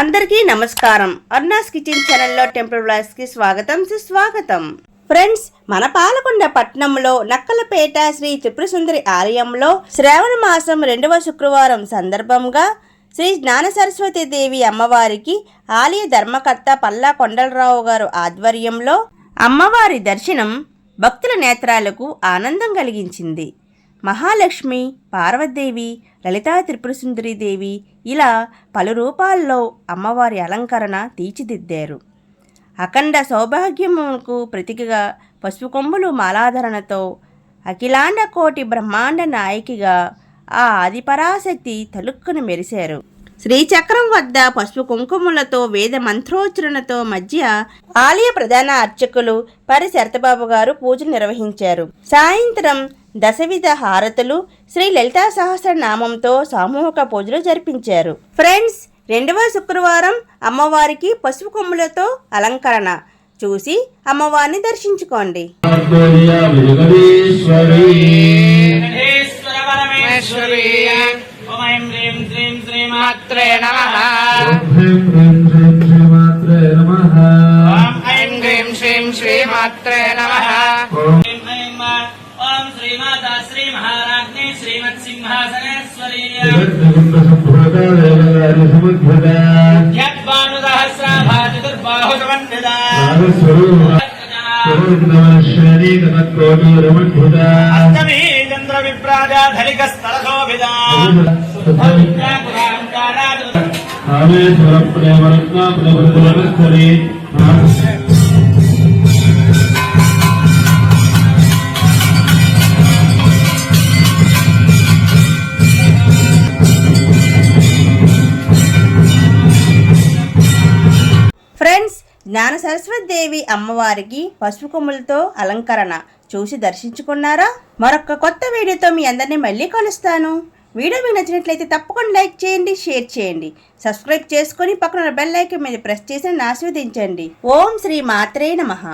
అందరికీ నమస్కారం. అర్నాస్ కిచెన్ ఛానల్లో టెంపుల్కి స్వాగతం సుస్వాగతం. ఫ్రెండ్స్ మన పాలకొండ పట్టణంలో నక్కలపేట శ్రీ త్రిపురసుందరి ఆలయంలో శ్రావణ మాసం రెండవ శుక్రవారం సందర్భంగా శ్రీ జ్ఞాన సరస్వతి దేవి అమ్మవారికి ఆలయ ధర్మకర్త పల్లా కొండలరావు గారు ఆధ్వర్యంలో అమ్మవారి దర్శనం భక్తుల నేత్రాలకు ఆనందం కలిగించింది. మహాలక్ష్మి పార్వతీదేవి లలితా త్రిపురసుందరీదేవి ఇలా పలు రూపాల్లో అమ్మవారి అలంకరణ తీర్చిదిద్దారు. అఖండ సౌభాగ్యముకు ప్రతికగా పసుపు కొమ్ములు మాలాధరణతో అఖిలాండ కోటి బ్రహ్మాండ నాయకిగా ఆ ఆదిపరాశక్తి తలుక్కును మెరిశారు. శ్రీచక్రం వద్ద పసుపు కుంకుమలతో వేద మంత్రోచ్చరణతో మధ్య ఆలయ ప్రధాన అర్చకులు పరి శరతబాబు గారు పూజలు నిర్వహించారు. సాయంత్రం దశవిధ హారతులు శ్రీ లలితా సహస్రనామంతో సామూహిక పూజలు జరిపించారు. ఫ్రెండ్స్ రెండవ శుక్రవారం అమ్మవారికి పసుపు కొమ్ములతో అలంకరణ. చూసి అమ్మవారిని దర్శించుకోండి. ఐం శ్రీం శ్రీమాత్రే నమ శ్రీమాతా శ్రీ మహారాజ్ఞి శ్రీమత్ సింహాసనేశ్వరీ అష్టమీ చంద్ర విప్రాజాధలిక స్థల శోభితా ఫ్రెండ్స్ జ్ఞాన సరస్వతి దేవి అమ్మవారికి పసుపు కొమ్ములతో అలంకరణ. చూసి దర్శించుకున్నారా? మరొక కొత్త వీడియోతో మీ అందరినీ మళ్ళీ కలుస్తాను. వీడియో మీకు నచ్చినట్లయితే తప్పకుండా లైక్ చేయండి షేర్ చేయండి. సబ్స్క్రైబ్ చేసుకొని పక్కన బెల్ ఐకాన్ మీద ప్రెస్ చేసి ఆస్వాదించండి ఓం శ్రీ మాత్రే నమః.